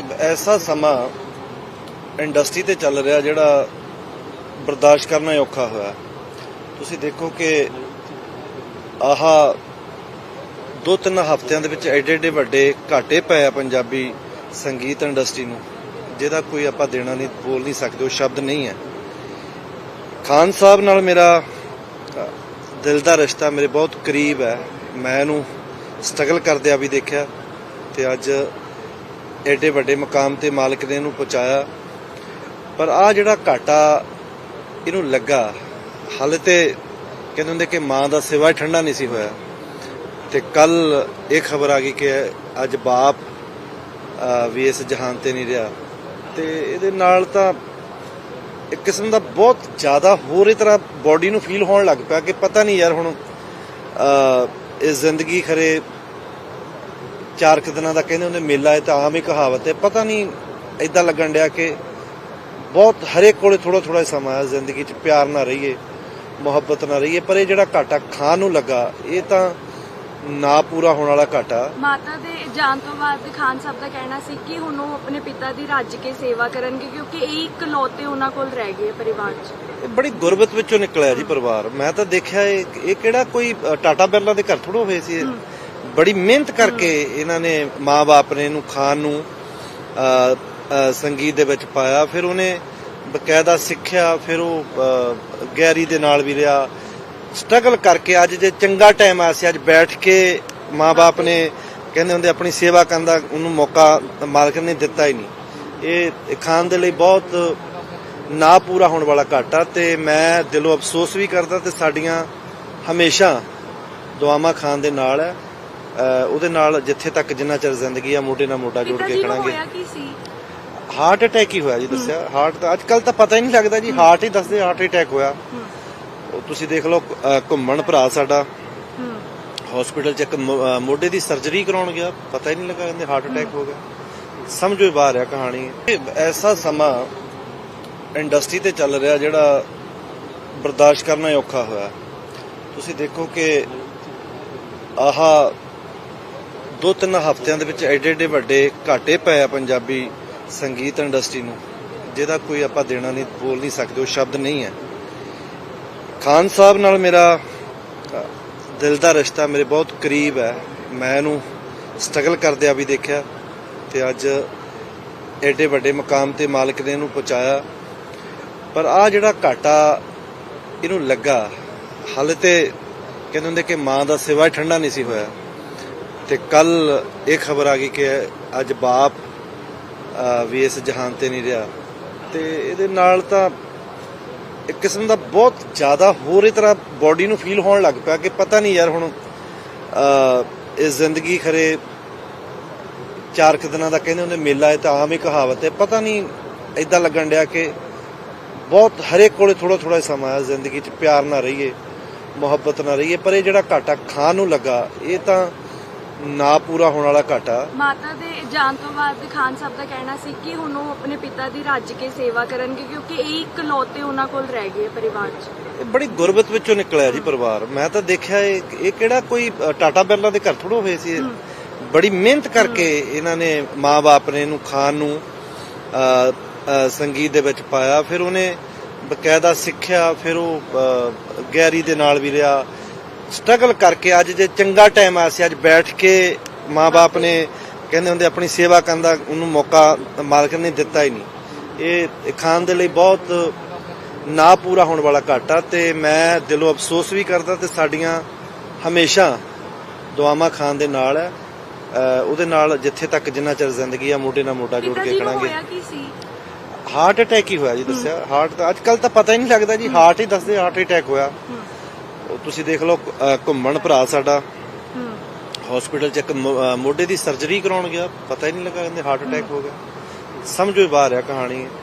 ਇਹ ਐਸਾ ਸਮਾਂ ਇੰਡਸਟਰੀ ਤੇ ਚੱਲ ਰਿਹਾ ਜਿਹੜਾ ਬਰਦਾਸ਼ਤ ਕਰਨਾ ਔਖਾ ਹੋਇਆ। ਤੁਸੀਂ ਦੇਖੋ ਕਿ ਆਹਾ ਦੋ ਤਿੰਨ ਹਫ਼ਤਿਆਂ ਦੇ ਵਿੱਚ ਐਡੇ ਐਡੇ ਵੱਡੇ ਘਾਟੇ ਪਏ ਆ ਪੰਜਾਬੀ ਸੰਗੀਤ ਇੰਡਸਟਰੀ ਨੂੰ। ਜਿਹਦਾ ਕੋਈ ਆਪਾਂ ਦੇਣਾ ਨਹੀਂ, ਬੋਲ ਨਹੀਂ ਸਕਦੇ, ਉਹ ਸ਼ਬਦ ਨਹੀਂ ਹੈ। ਖਾਨ ਸਾਹਿਬ ਨਾਲ ਮੇਰਾ ਦਿਲ ਦਾ ਰਿਸ਼ਤਾ ਮੇਰੇ ਬਹੁਤ ਕਰੀਬ ਹੈ। ਮੈਂ ਇਹਨੂੰ ਸਟਰਗਲ ਕਰਦਿਆਂ ਵੀ ਦੇਖਿਆ ਤੇ ਅੱਜ ਐਡੇ ਵੱਡੇ ਮਕਾਮ ਤੇ ਮਾਲਕ ਨੇ ਇਹਨੂੰ ਪਹੁੰਚਾਇਆ। ਪਰ ਆ ਜਿਹੜਾ ਘਾਟਾ ਇਹਨੂੰ ਲੱਗਾ, ਹਾਲੇ ਤੇ ਕਹਿੰਦੇ ਹੁੰਦੇ ਕਿ ਮਾਂ ਦਾ ਸਿਵਾ ਠੰਡਾ ਨਹੀਂ ਸੀ ਹੋਇਆ। ਤੇ ਕੱਲ ਇਹ ਖਬਰ ਆ ਗਈ ਕਿ ਅੱਜ ਬਾਪ ਵੀ ਇਸ ਜਹਾਨ ਤੇ ਨਹੀਂ ਰਿਹਾ। ਤੇ ਇਹਦੇ ਨਾਲ ਤਾਂ ਇੱਕ ਕਿਸਮ ਦਾ ਬਹੁਤ ਜ਼ਿਆਦਾ ਹੋਰ ਹੀ ਤਰ੍ਹਾਂ ਬਾਡੀ ਨੂੰ ਫੀਲ ਹੋਣ ਲੱਗ ਪਿਆ ਕਿ ਪਤਾ ਨਹੀਂ ਯਾਰ ਹੁਣ ਇਹ ਜ਼ਿੰਦਗੀ ਖਰੇ ਚਾਰ ਕੁ ਦਿਨਾਂ ਦਾ ਕਹਿੰਦੇ ਹੁੰਦੇ ਮੇਲਾ ਹੈ ਤਾਂ ਆਮ ਹੀ ਕਹਾਵਤ ਹੈ। ਪਤਾ ਨਹੀਂ ਇਦਾਂ ਲੱਗਣ ਡਿਆ ਕਿ ਬਹੁਤ ਹਰੇਕ ਕੋਲੇ ਥੋੜਾ ਥੋੜਾ ਸਮਾਂ ਹੈ ਜ਼ਿੰਦਗੀ 'ਚ ਪਿਆਰ ਨਾ ਰਹੀਏ ਮੁਹੱਬਤ ਨਾ ਰਹੀਏ ਪਰ ਇਹ ਜਿਹੜਾ ਘਾਟਾ ਖਾਨ ਨੂੰ ਲੱਗਾ ਇਹ ਤਾਂ ਨਾ ਪੂਰਾ ਹੋਣ ਵਾਲਾ ਘਾਟਾ। ਮਾਤਾ ਦੇ ਜਾਣ ਤੋਂ ਬਾਅਦ ਖਾਨ ਸਾਹਿਬ ਦਾ ਕਹਿਣਾ ਸੀ ਕਿ ਹੁਣ ਉਹ ਆਪਣੇ ਪਿਤਾ ਦੀ ਰੱਜ ਕੇ ਸੇਵਾ ਕਰਨਗੇ ਕਿਉਂਕਿ ਇਹ ਇਕਲੌਤੇ ਉਹਨਾਂ ਕੋਲ ਰਹਿ ਗਏ ਪਰਿਵਾਰ 'ਚ। ਇਹ ਬੜੀ ਗੁਰਬਤ ਵਿੱਚੋਂ ਨਿਕਲਿਆ ਜੀ ਪਰਿਵਾਰ। ਮੈਂ ਤਾਂ ਦੇਖਿਆ ਇਹ ਇਹ ਕਿਹੜਾ ਕੋਈ ਟਾਟਾ ਬਿਰਲਾ ਦੇ ਘਰ ਥੋੜੋ ਹੋਏ ਸੀ। ਬੜੀ ਮਿਹਨਤ ਕਰਕੇ ਇਹਨਾਂ ਨੇ ਮਾਂ-ਬਾਪ ਨੇ ਇਹਨੂੰ ਖਾਨ ਨੂੰ ਸੰਗੀਤ ਦੇ ਵਿੱਚ ਪਾਇਆ। ਫਿਰ ਉਹਨੇ ਬਕਾਇਦਾ ਸਿੱਖਿਆ ਫਿਰ ਉਹ ਗੈਰੀ ਦੇ ਨਾਲ ਵੀ ਰਿਹਾ। ਸਟਰਗਲ ਕਰਕੇ ਅੱਜ ਜੇ ਚੰਗਾ ਟਾਈਮ ਆ ਸੀ ਅੱਜ ਬੈਠ ਕੇ ਮਾਂ-ਬਾਪ ਨੇ ਕਹਿੰਦੇ ਹੁੰਦੇ ਆਪਣੀ ਸੇਵਾ ਕਰਨ ਦਾ ਉਹਨੂੰ ਮੌਕਾ ਮਾਲਕ ਨੇ ਦਿੱਤਾ ਹੀ ਨਹੀਂ। ਇਹ ਖਾਨ ਦੇ ਲਈ ਬਹੁਤ ਨਾ ਪੂਰਾ ਹੋਣ ਵਾਲਾ ਘਾਟਾ ਤੇ ਮੈਂ ਦਿਲੋਂ ਅਫਸੋਸ ਵੀ ਕਰਦਾ ਤੇ ਸਾਡੀਆਂ ਹਮੇਸ਼ਾ ਦੁਆਵਾਂ ਖਾਨ ਦੇ ਨਾਲ ਹੈ। ਉਹਦੇ ਨਾਲ ਜਿੱਥੇ ਤੱਕ ਜਿੰਨਾ ਚਿਰ ਜ਼ਿੰਦਗੀ ਆ ਮੋਢੇ ਨਾਲ ਮੋਢਾ ਜੋੜ ਕੇ ਖੜਾਂਗੇ ਹਾਰਟ ਅਟੈਕ ਹੀ ਹੋਇਆ ਜੀ ਦੱਸਿਆ। ਹਾਰਟ ਤਾਂ ਅੱਜ ਕੱਲ ਤਾਂ ਪਤਾ ਹੀ ਨਹੀਂ ਲੱਗਦਾ ਜੀ ਹਾਰਟ ਹੀ ਦੱਸਦੇ ਹਾਰਟ ਅਟੈਕ ਹੋਇਆ। ਤੁਸੀਂ ਦੇਖ ਲਓ ਘੁੰਮਣ ਭਰਾ ਸਾਡਾ। ਹਸਪੀਟਲ ਚ ਇੱਕ ਮੋਢੇ ਦੀ ਸਰਜਰੀ ਕਰਾਉਣ ਗਿਆ। ਪਤਾ ਹੀ ਨਹੀਂ ਲੱਗਾ ਕਹਿੰਦੇ ਹਾਰਟ ਅਟੈਕ ਹੋ ਗਿਆ। ਸਮਝੋ ਹੀ ਬਾਹਰ ਆ ਕਹਾਣੀ। ਐਸਾ ਸਮਾਂ ਇੰਡਸਟਰੀ ਤੇ ਚੱਲ ਰਿਹਾ ਜਿਹੜਾ ਬਰਦਾਸ਼ਤ ਕਰਨਾ ਔਖਾ ਹੋਇਆ। ਤੁਸੀਂ ਦੇਖੋ ਕਿ ਆਹ ਦੋ ਤਿੰਨ ਹਫ਼ਤਿਆਂ ਦੇ ਵਿੱਚ ਐਡੇ ਐਡੇ ਵੱਡੇ ਘਾਟੇ ਪਏ ਆ ਪੰਜਾਬੀ ਸੰਗੀਤ ਇੰਡਸਟਰੀ ਨੂੰ, ਜਿਹਦਾ ਕੋਈ ਆਪਾਂ ਦੇਣਾ ਨਹੀਂ, ਬੋਲ ਨਹੀਂ ਸਕਦੇ, ਉਹ ਸ਼ਬਦ ਨਹੀਂ ਹੈ। ਖਾਨ ਸਾਹਿਬ ਨਾਲ ਮੇਰਾ ਦਿਲ ਦਾ ਰਿਸ਼ਤਾ ਮੇਰੇ ਬਹੁਤ ਕਰੀਬ ਹੈ। ਮੈਂ ਇਹਨੂੰ ਸਟਰਗਲ ਕਰਦਿਆਂ ਵੀ ਦੇਖਿਆ ਤੇ ਅੱਜ ਐਡੇ ਵੱਡੇ ਮਕਾਮ ਤੇ ਮਾਲਕ ਨੇ ਇਹਨੂੰ ਪਹੁੰਚਾਇਆ। ਪਰ ਆ ਜਿਹੜਾ ਘਾਟਾ ਇਹਨੂੰ ਲੱਗਾ, ਹਾਲੇ ਤੇ ਕਹਿੰਦੇ ਹੁੰਦੇ ਕਿ ਮਾਂ ਦਾ ਸਿਵਾ ਠੰਡਾ ਨਹੀਂ ਸੀ ਹੋਇਆ। ਤੇ ਕੱਲ ਇਹ ਖਬਰ ਆ ਗਈ ਕਿ ਅੱਜ ਬਾਪ ਵੀ ਇਸ ਜਹਾਨ ਤੇ ਨਹੀਂ ਰਿਹਾ। ਤੇ ਇਹਦੇ ਨਾਲ ਤਾਂ ਇੱਕ ਕਿਸਮ ਦਾ ਬਹੁਤ ਜ਼ਿਆਦਾ ਹੋਰ ਹੀ ਤਰ੍ਹਾਂ ਬਾਡੀ ਨੂੰ ਫੀਲ ਹੋਣ ਲੱਗ ਪਿਆ ਕਿ ਪਤਾ ਨਹੀਂ ਯਾਰ ਹੁਣ ਇਹ ਜ਼ਿੰਦਗੀ ਖਰੇ ਚਾਰ ਕੁ ਦਿਨਾਂ ਦਾ ਕਹਿੰਦੇ ਹੁੰਦੇ ਮੇਲਾ ਹੈ ਤਾਂ ਆਮ ਹੀ ਕਹਾਵਤ ਹੈ। ਪਤਾ ਨਹੀਂ ਇਦਾਂ ਲੱਗਣ ਡਿਆ ਕਿ ਬਹੁਤ ਹਰੇਕ ਕੋਲੇ ਥੋੜਾ ਥੋੜਾ ਸਮਾਂ ਹੈ, ਜ਼ਿੰਦਗੀ 'ਚ ਪਿਆਰ ਨਾ ਰਹੀਏ, ਮੁਹੱਬਤ ਨਾ ਰਹੀਏ, ਪਰ ਇਹ ਜਿਹੜਾ ਘਾਟਾ ਖਾਣ ਨੂੰ ਲੱਗਾ, ਇਹ ਤਾਂ ਨਾ ਪੂਰਾ ਹੋਣ ਵਾਲਾ ਘਾਟਾ। ਮਾਤਾ ਦੇ ਜਾਣ ਤੋਂ ਬਾਅਦ ਖਾਨ ਸਾਹਿਬ ਦਾ ਕਹਿਣਾ ਸੀ ਕਿ ਹੁਣ ਉਹ ਆਪਣੇ ਪਿਤਾ ਦੀ ਰੱਜ ਕੇ ਸੇਵਾ ਕਰਨਗੇ ਕਿਉਂਕਿ ਇਹ ਇਕਲੌਤੇ ਉਹਨਾਂ ਕੋਲ ਰਹਿ ਗਏ ਪਰਿਵਾਰ 'ਚ। ਇਹ ਬੜੀ ਗੁਰਬਤ ਵਿੱਚੋਂ ਨਿਕਲਿਆ ਜੀ ਪਰਿਵਾਰ। ਮੈਂ ਤਾਂ ਦੇਖਿਆ ਇਹ ਇਹ ਕਿਹੜਾ ਕੋਈ ਟਾਟਾ ਬਿਰਲਾ ਦੇ ਘਰ ਥੋੜੋ ਹੋਏ ਸੀ। ਬੜੀ ਮਿਹਨਤ ਕਰਕੇ ਇਹਨਾਂ ਨੇ ਮਾਂ-ਬਾਪ ਨੇ ਇਹਨੂੰ ਖਾਨ ਨੂੰ ਸੰਗੀਤ ਦੇ ਵਿੱਚ ਪਾਇਆ। ਫਿਰ ਉਹਨੇ ਬਕਾਇਦਾ ਸਿੱਖਿਆ ਫਿਰ ਉਹ ਗੈਰੀ ਦੇ ਨਾਲ ਵੀ ਰਿਹਾ। ਸਟਰਗਲ ਕਰਕੇ ਅੱਜ ਜੇ ਚੰਗਾ ਟਾਈਮ ਆ ਸੀ ਅੱਜ ਬੈਠ ਕੇ ਮਾਂ-ਬਾਪ ਨੇ ਕਹਿੰਦੇ ਹੁੰਦੇ ਆਪਣੀ ਸੇਵਾ ਕਰਨ ਦਾ ਉਹਨੂੰ ਮੌਕਾ ਮਾਲਕ ਨੇ ਦਿੱਤਾ ਹੀ ਨਹੀਂ। ਇਹ ਖਾਨ ਦੇ ਲਈ ਬਹੁਤ ਨਾ ਪੂਰਾ ਹੋਣ ਵਾਲਾ ਘਾਟਾ ਤੇ ਮੈਂ ਦਿਲੋਂ ਅਫਸੋਸ ਵੀ ਕਰਦਾ ਤੇ ਸਾਡੀਆਂ ਹਮੇਸ਼ਾ ਦੁਆਵਾਂ ਖਾਨ ਦੇ ਨਾਲ ਹੈ। ਉਹਦੇ ਨਾਲ ਜਿੱਥੇ ਤੱਕ ਜਿੰਨਾ ਚਿਰ ਜ਼ਿੰਦਗੀ ਆ ਮੋਢੇ ਨਾਲ ਮੋਢਾ ਜੋੜ ਕੇ ਖੜਾਂਗੇ। ਹਾਰਟ ਅਟੈਕ ਹੀ ਹੋਇਆ ਜੀ ਦੱਸਿਆ। ਹਾਰਟ ਤਾਂ ਅੱਜ ਕੱਲ ਤਾਂ ਪਤਾ ਹੀ ਨਹੀਂ ਲੱਗਦਾ ਜੀ। ਹਾਰਟ ਹੀ ਦੱਸਦੇ ਹਾਰਟ ਅਟੈਕ ਹੋਇਆ। ਤੁਸੀਂ ਦੇਖ ਲਓ ਘੁੰਮਣ ਭਰਾ ਸਾਡਾ। ਹਸਪੀਟਲ ਚ ਇੱਕ ਮੋਢੇ ਦੀ ਸਰਜਰੀ ਕਰਾਉਣ ਗਿਆ। ਪਤਾ ਹੀ ਨਹੀਂ ਲੱਗਾ ਕਹਿੰਦੇ ਹਾਰਟ ਅਟੈਕ ਹੋ। ਗਿਆ। ਸਮਝੋ ਬਾਹਰ ਆ ਕਹਾਣੀ।